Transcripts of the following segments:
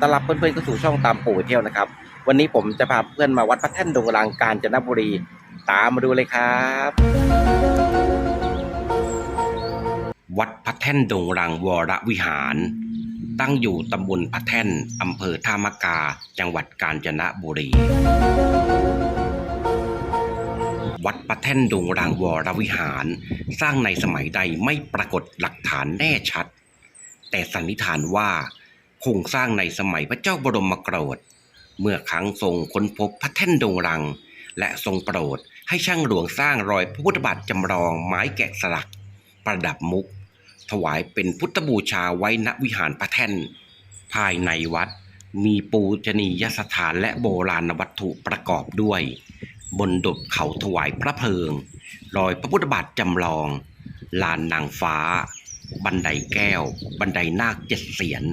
ต้อนรับเพื่อนๆเข้าสู่ช่องตามปู่เที่ยวนะครับ วันนี้ผมจะพาเพื่อนมาวัดพระแท่นดงรังกาญจนบุรี ตามมาดูเลยครับ วัดพระแท่นดงรังวรวิหาร ตั้งอยู่ตำบลพระแท่นอำเภอท่ามะกา จังหวัดกาญจนบุรี วัดพระแท่นดงรังวรวิหาร สร้างในสมัยใดไม่ปรากฏหลักฐานแน่ชัด แต่สันนิษฐานว่า คงสร้างในสมัยพระเจ้าบรมโกรธ เมื่อครั้งทรงค้นพบพระแท่นดงรัง และทรงโปรดให้ช่างหลวงสร้างรอยพระพุทธบาทจำลองไม้แกะสลัก ประดับมุก ถวายเป็นพุทธบูชาไว้ณวิหารพระแท่น ภายในวัดมีปูชนียสถานและโบราณวัตถุประกอบด้วย บนดบเขาถวายพระเพลิง รอยพระพุทธบาทจำลอง ลานนางฟ้า บันไดแก้ว บันไดนาคเจ็ดเสียน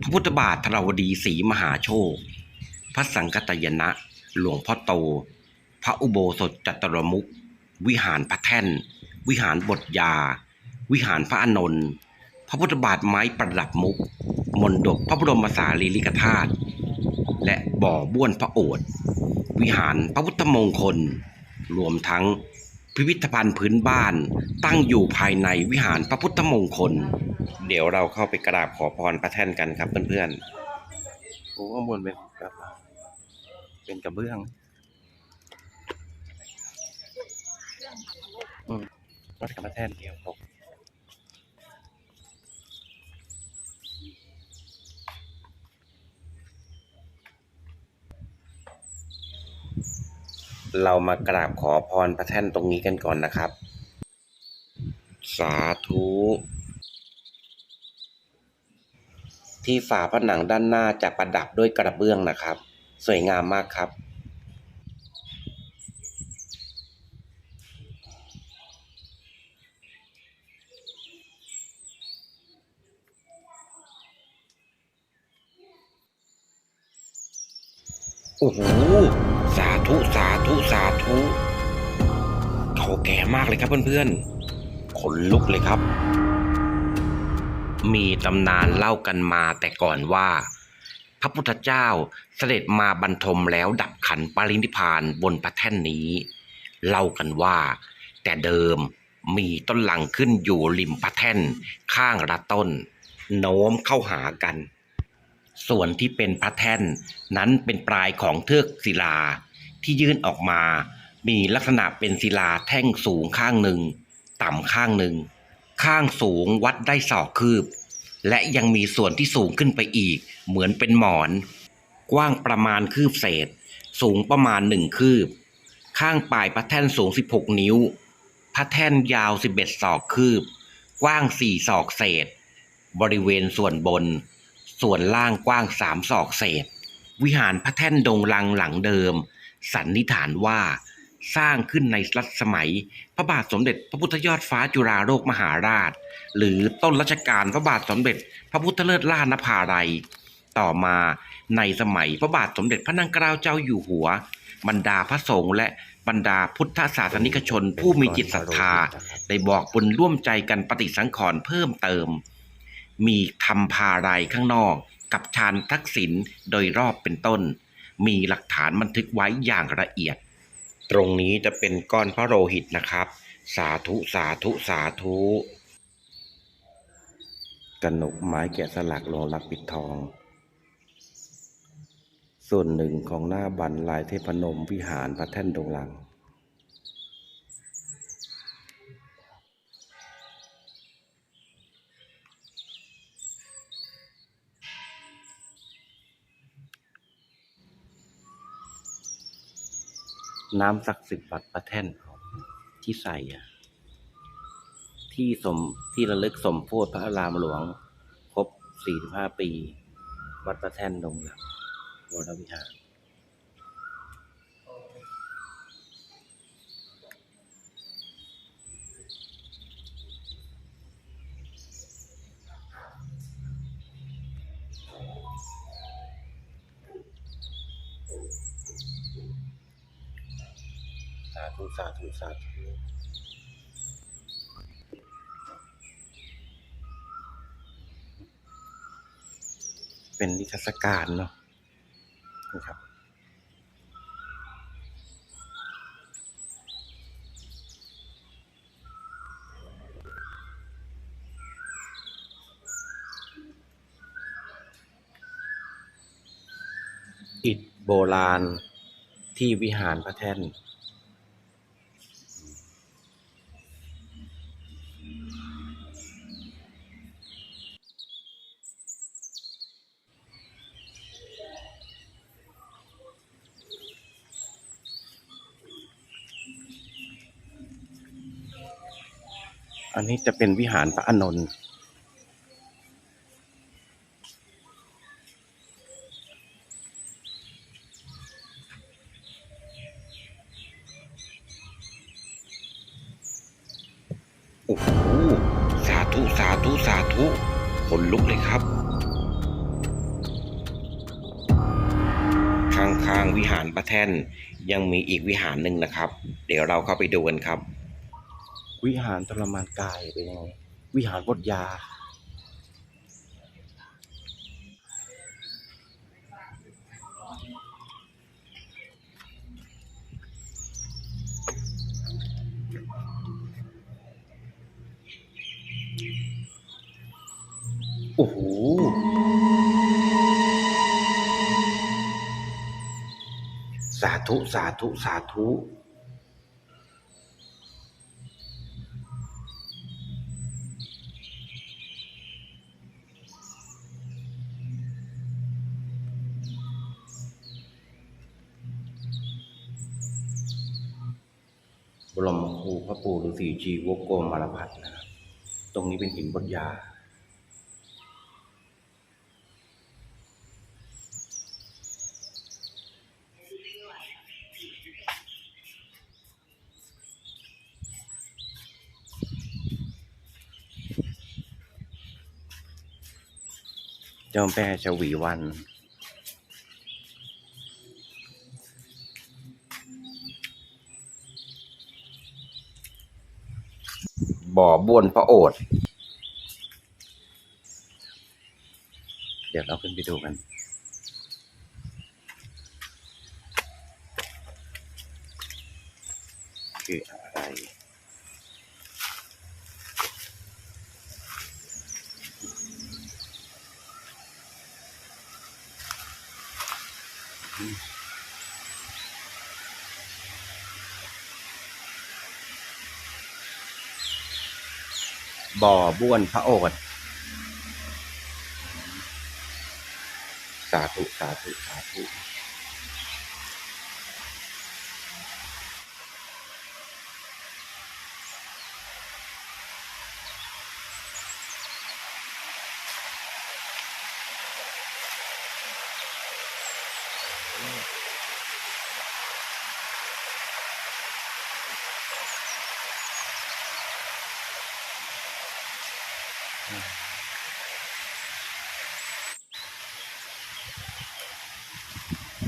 พระพุทธบาทธรวดีศรีมหาโชค พระสังกตยนะ หลวงพ่อโต พระอุโบสถจัตรมุกวิหารพระแท่น วิหารบทยา วิหารพระอนนท์พระพุทธบาทไม้ประดับมุก มนดบพระบรมสารีริกธาตุและบ่อบ้วนพระโอษฐ์วิหารพระพุทธมงคล รวมทั้ง พิพิธภัณฑ์พื้นบ้านตั้งอยู่ภายในวิหารพระพุทธมงคล เดี๋ยวเราเข้าไปกราบขอพรพระแท่นกันครับเพื่อนๆโอ้ข้างบนเป็นกระเป็นกระเบื้องอืมวัดกับพระแท่นเดียวตก เรามากราบขอพรพระแท่นตรงนี้กันก่อนนะครับ สาธุที่ฝาผนังด้านหน้าจะประดับด้วยกระเบื้องนะครับ สวยงามมากครับ โอ้โห ธุสาธุสาธุเขาแก่มากเลยครับเพื่อนๆขนลุกเลยครับ มีตำนานเล่ากันมาแต่ก่อนว่า พระพุทธเจ้าเสด็จมาบรรทมแล้วดับขันปรินิพานบนพระแท่นนี้ เล่ากันว่า แต่เดิมมีต้นหลังขึ้นอยู่ริมพระแท่นข้างละต้น โน้มเข้าหากัน ส่วนที่เป็นพระแท่นนั้นเป็นปลายของเทือกศิลา ที่ยื่นออกมา มีลักษณะเป็นศิลาแท่งสูงข้างหนึ่ง ต่ำข้างหนึ่ง ข้างสูงวัดได้ศอกคืบ และยังมีส่วนที่สูงขึ้นไปอีก เหมือนเป็นหมอน กว้างประมาณคืบเศษ สูงประมาณหนึ่งคืบ ข้างปลายพระแท่นสูง 16 นิ้ว พระแท่นยาว 11 ศอกคืบ กว้าง 4 ศอกเศษ บริเวณส่วนบน ส่วนล่างกว้าง 3 ศอกเศษวิหารพระแท่นดงรังหลังเดิม สันนิษฐานว่า สร้างขึ้นในรัชสมัย พระบาทสมเด็จพระพุทธยอดฟ้าจุฬาโลกมหาราช หรือต้นรัชกาลพระบาทสมเด็จ พระพุทธเลิศล่านภาลัยต่อมาในสมัยพระบาทสมเด็จพระนางเกล้าเจ้าอยู่หัว บรรดาพระสงฆ์และบรรดาพุทธศาสนิกชนผู้มีจิตศรัทธา ได้บอกบุญร่วมใจกันปฏิสังขรณ์เพิ่มเติม มีทำพาลัยข้างนอกกับชานทักษิณโดยรอบเป็นต้น มีหลักฐานบันทึกไว้อย่างละเอียด ตรงนี้จะเป็นก้อนพระโลหิตนะครับ สาธุสาธุสาธุกนกไม้แกะสลักโลลักปิดทอง ส่วนหนึ่งของหน้าบันลายเทพนมวิหารพระแท่นดงลัง น้ำศักดิ์สิทธิ์วัดพระแท่นที่ใส่อะที่สมที่ระลึกสมโพธิพระอารามหลวง ครบ 45 ปี วัดพระแท่นดงหลังวรวิหาร สาธุสาธุสาธุเเป็นนิทรรศการเนาะนะครับอิฐโบราณที่วิหารพระแท่น นนี้จะเป็นวิหารพระอนนท์โอ้โหสาธุ สาธุ สาธุขนลุกเลยครับ ข้างๆวิหารพระแท่นยังมีอีกวิหารหนึ่งนะครับ เดี๋ยวเราเข้าไปดูกันครับ วิหารทรมานกายเป็นยังไงวิหารบทยา โอ้โหสาธุ สาธุ สาธุ บรมครูพระปู่ฤาษีชีวโกมารพัฒน์นะครับ ตรงนี้เป็นหินบดยา เจ้าแม่ชวีวัน บ่อบ้วนพระโอษฐ์เดี๋ยวเราขึ้นไปดูกัน คืออะไร บ่อบ้วนพระโอษฐ์สาธุ สาธุ สาธุ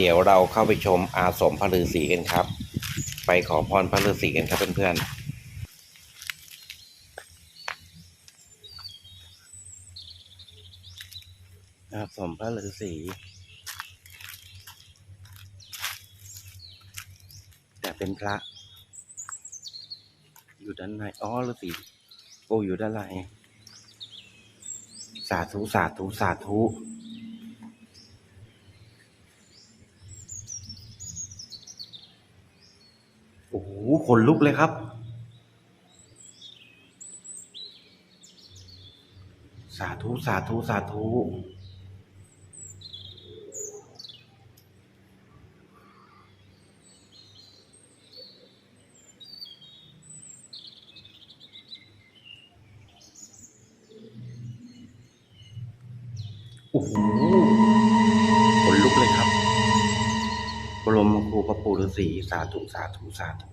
เดี๋ยวเราเข้าไปชมอาสมพระฤาษีกันครับ ไปขอพรพระฤาษีกันครับเพื่อนๆอาสมพระฤาษีแต่เป็นพระ อยู่ด้านในอ๋อฤาษีโอ้อยู่ด้านในสาธุสาธุสาธุ อ้โหขนลุกเลยครับ สาธุ สาธุ สาธุ โอ้โห รูพระปู่ฤาษีสาธุสาธุสาธุ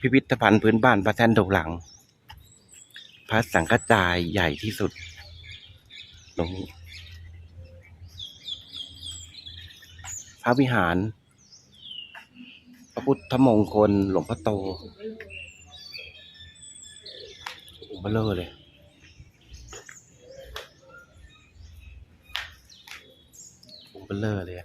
พิพิธภัณฑ์พื้นบ้านพระแท่นดกหลัง พระสังฆจายใหญ่ที่สุด ตรงนี้ พระวิหาร พระพุทธมงคลหลวงพ่อโต เบลอเลยองค์เบลอเลย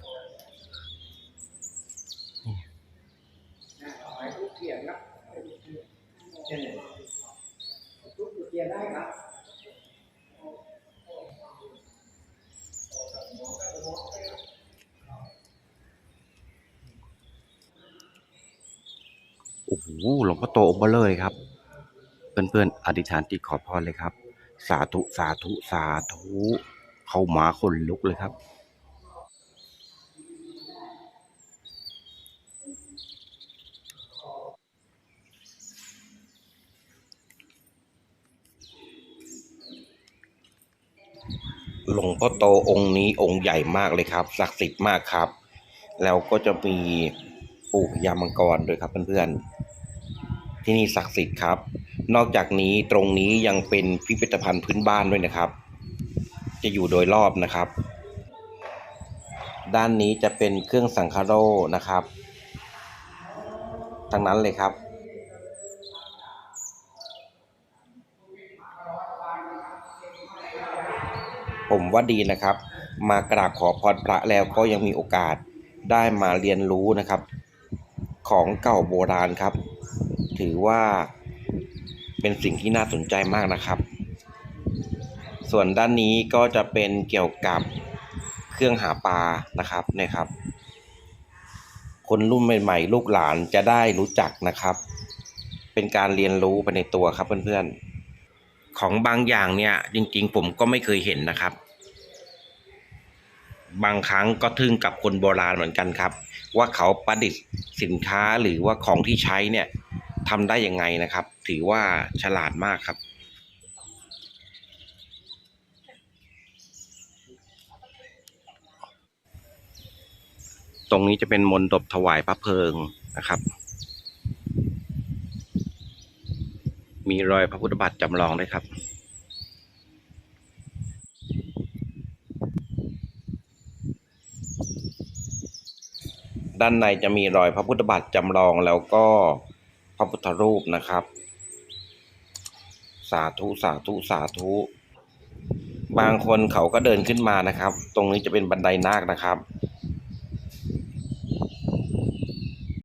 โอ้โหหลวงพ่อโตองค์เบลอเลยครับ เพื่อนๆ อธิษฐานจิตขอพรเลยครับ สาธุสาธุสาธุเข้ามาคนลุกเลยครับ หลวงพ่อโตองค์นี้องค์ใหญ่มากเลยครับศักดิ์สิทธิ์มากครับ แล้วก็จะมีปู่พญามังกรด้วยครับเพื่อนๆที่นี่ศักดิ์สิทธิ์ครับ นอกจากนี้ตรงนี้ยังเป็นพิพิธภัณฑ์พื้นบ้านด้วยนะครับ จะอยู่โดยรอบนะครับ ด้านนี้จะเป็นเครื่องสังคาโรนะครับทั้งนั้นเลยครับ ผมว่าดีนะครับ มากราบขอพรพระแล้วก็ยังมีโอกาสได้มาเรียนรู้นะครับ ของเก่าโบราณครับ ถือว่า เป็นสิ่งที่น่าสนใจมากนะครับ ส่วนด้านนี้ก็จะเป็นเกี่ยวกับเครื่องหาปลานะครับเนี่ยครับ คนรุ่นใหม่ๆ ลูกหลานจะได้รู้จักนะครับ เป็นการเรียนรู้ไปในตัวครับเพื่อนๆ ของบางอย่างเนี่ยจริงๆ ผมก็ไม่เคยเห็นนะครับ บางครั้งก็ทึ่งกับคนโบราณเหมือนกันครับ ว่าเขาประดิษฐ์สินค้าหรือว่าของที่ใช้เนี่ย ทำได้ยังไงนะครับ ถือว่าฉลาดมากครับ ตรงนี้จะเป็นมนตบถวายพระเพลิงนะครับ มีรอยพระพุทธบาทจำลองด้วยครับด้านในจะมีรอยพระพุทธบาทจำลองแล้วก็ ระพุทธรูปนะครับ สาธุสาธุสาธุบางคนเขาก็เดินขึ้นมานะครับ ตรงนี้จะเป็นบันไดนาคนะครับ